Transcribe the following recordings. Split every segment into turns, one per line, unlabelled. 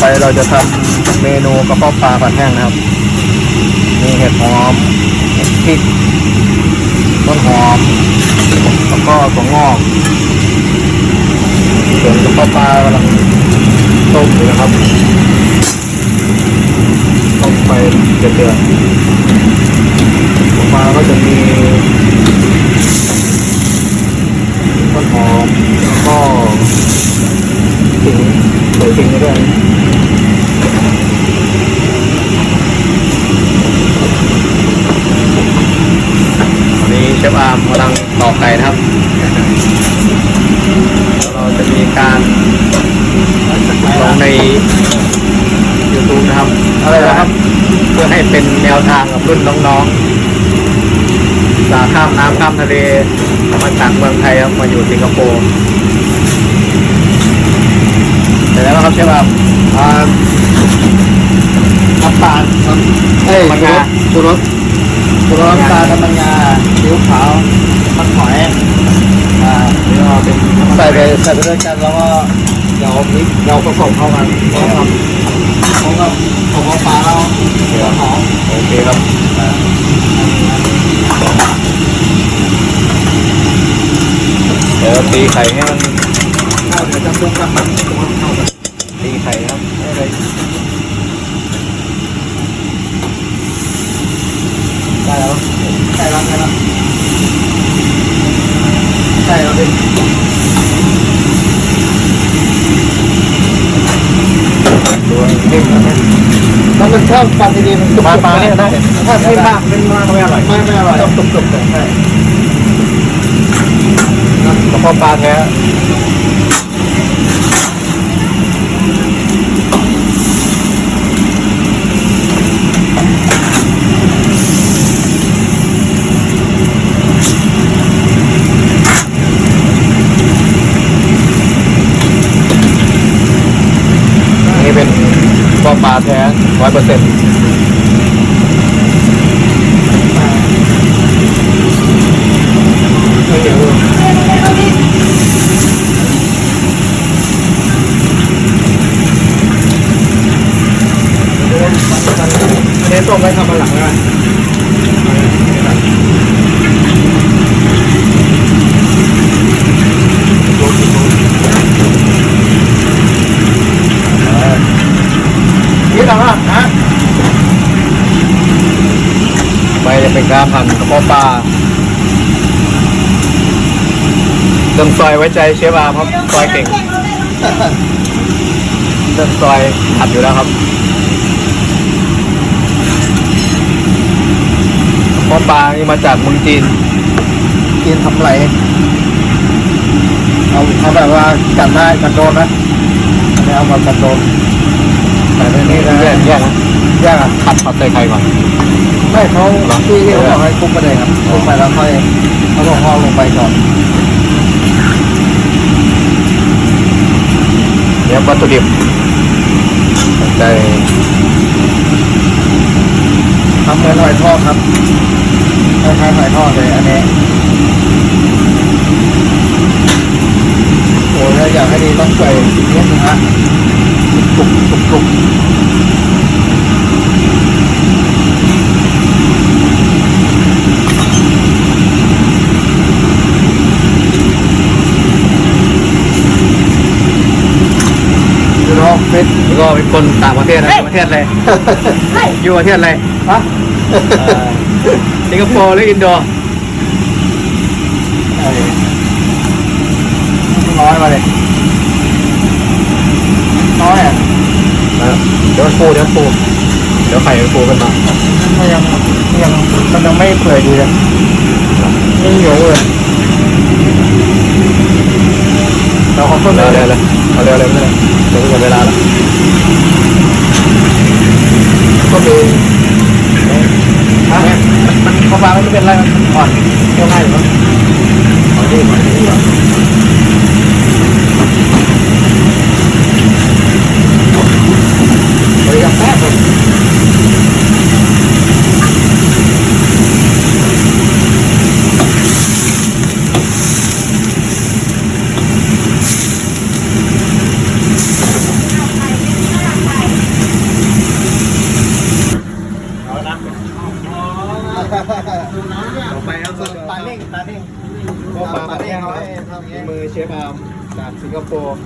ไปเราจะทำเมนูกระเพาะปลาผัดแห้งนะครับ มีเห็ดหอมพริกต้นหอม แล้วก็ถั่วงอกส่วนกระเพาะปลากำลังต้มอยู่นะครับต้มไปเดือดๆกระเพาะปลาก็จะมีต้นหอมแล้วก็ขิงใส่ขิงไปด้วย วันนี้เชฟอาร์มกำลังตอก ไก่นะครับ เราจะมีการลงใน YouTube นะครับอะไรนะครับ เพื่อให้เป็นแนวทางกับรุ่นน้องๆสาข้ามน้ำข้ามทะเลมาจากเมืองไทยครับมาอยู่สิงคโปร์เสร็จแล้วครับเชฟอาร์ม
อ่าน้ำตาลครับเอ้ย
มันงา
ชูรส ชูรสน้ำตาลน้ำมันงาซีอิ๊วขาวมันหอยอ่า
นี่เราเป็น
ใส่ไปใส่ไปด้วยกันแล้วก็เดี๋ยวพริกเราผสมเข้ากันแล้วก็ผมก็ผมปลาแล้วหัวหอม
โอเคครับเดี๋ยวตีไข่ให้มัน
ข้าเดี๋ยวจะปรุงกับมันเข้ากัน
ตีไข่ครับให้เลย
ได้แล้วใส่แล้วใส่แล้วใส่แล้วเป็น
ตัวนิ่มนะ
แล้วมันชอบฟันดีๆมัน
มาปลาเนี่ยได้
ถ้าไม่มากเป็นมากไม่อร่อยไม่ไม่อร่อยต้องตุกๆเลยใช่
กระเพาะปลาแท้ นี่เป็นกระเพาปลาแท้ร้อยเปอร์เซ็นต์
อันนี้ต้มไว้ทำมาหลังนะ
นี่ต่างหากนะไป จะเป็นการหั่นกระเพาะปลาเติมซอยไว้ใจเชฟอาร์มครับซอยเก่งเติมซอยหัดอยู่แล้วครับกระเพาะปลานี่มาจากเมืองจีน
กินทำไรเอาเอาแบบว่ากันได้กันโดนนะอันนี้เอามากันโดน แต่ในนี้นะ
แยกแยกนะ
แยกอะ
ผัดผัดใส่ไข่ก่อน
ไม่เขาที่ที่เขาบอกให้คลุกไปเลยครับคลุกไปแล้วค่อยเขาบอกเอาลงไปก่อน
เดี๋ยววัตถุดิบใส่
ทำเหมือนหอยทอดครับคล้ายๆหอยทอดเลยอันนี้โอ้ยถ้าอยากให้ดีต้องใส่นิดนึงฮะกรุบกรุบกรุบ ดูน้องเฟส
แล้วก็เป็ นคนต่างประเทศนะประเทศอะไรอยู่ประเทศอะไร
ฮะ
สิงคโปร์หรืออินโด
ไอ้น้อยมาเลยน้อยอะ
เดี๋ยวมันปูเดี๋ยวมันปูเดี๋ยวไข่มันปูขึ้นมา
มันยังยังมันยังไม่เปื่อยดีเลยยังเหนียวเลยเราขอต้น
เร็
เล
วยเร็วเลยเอาเร็วเร็วไม่ได้ เดี๋ยวจะหมดเวลาแล้ว
ก็ดูฮะมันเบางมันไม่เป็นไรมันอ่อนเที่ยวง่ายอยู่มั้งขอดีขอดีบริการแป๊บเลย
ต่อไปครับ
ตาเน่งตาเน่ง
พวกปลาปลา
เน่
แห้
ง
งครับฝีมือเชฟอาร์มจากสิงคโปร์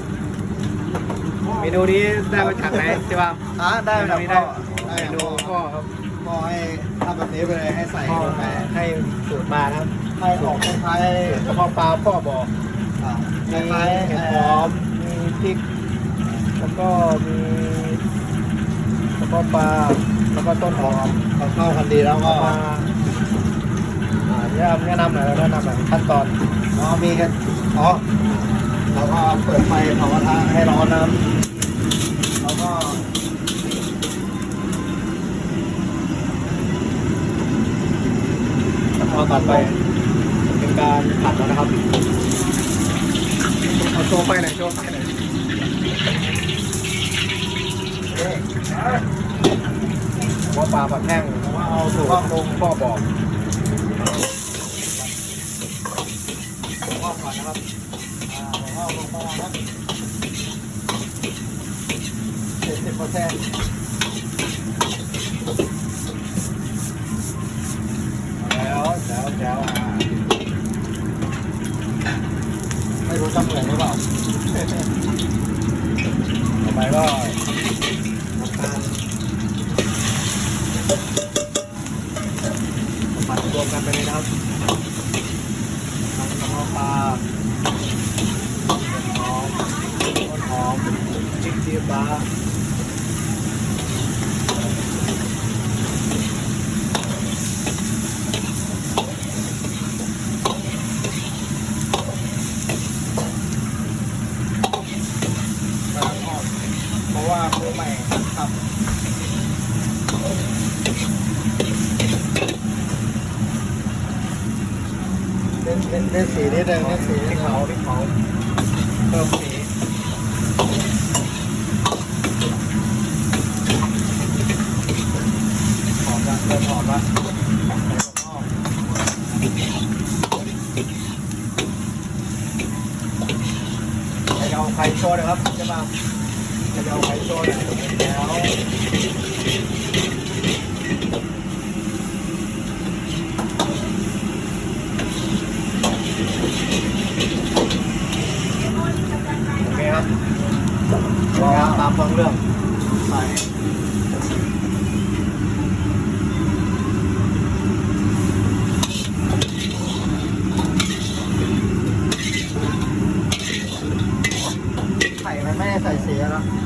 เมนูนี้ได้มาจากไหนใช่ป่ะ
อะได้
เม
แล้
นู
ว
นี้
พ่
ได้
อ
เมนูพ่อครับ
พ่อให้ทำแบบนี้ไปเลยให้ใส่ลงไป
ให้สูตรมาครับ
ให้ออกคล้าย
กระเพาะปลาพ่อบอก
ค
มี
ล้ายๆ
เห็ดหอมมีพริกแล้วก็มีกระเพาะปลาแล้วก็ต้นหอม
พอเข้ากันดีแล้วก็
มาอ่าแนะนำแนะนำหน่อยแนะนำหน่อยขั้นตอน
อ๋อมีกันอ๋อเราก็เปิดไฟเผากระทะให้ร้อนนะครับแล้วก็
ขั้นตอนต่อไปเป็นการผัดแล้วนะครับเอาโชว์ไฟหน่อยโชว์ไฟหน่อย
เอ๊ะ
ว่าปลาผัดแห้งว่าเอาสูตรลงพ่อบอก
พ่อก่อ นะครับอ่าลงประมาณสักเจ็ดสิบเปอร์เซ็นต์แล้วแล้วแล้วอ่าไม่รู้จำเหมือนหรือเปล่า
ต่อไปก็
น้ำตาล
ผัดรวมกันไปเลยนะครับทำกระเพาะปลาเห็ดหอมต้นหอม พริกชี้ฟ้า
กำลังออกเพราะว่ามือใหม่ครับเล่นเล่นเล่นสีนิดนึงเล่นสี
พริ
นิ
ก
ด
เผาพริเผาเพิ่มสีหอม ละเอมละใส่ถั่วงอาไข่โชว์นะครับใช่ป่ะเราไข่โชว์หน่อยแล้วโอเคครับรอตามท้องเรื่อง
ใส่ไข่มันไม่ได้ ใส่สีแล้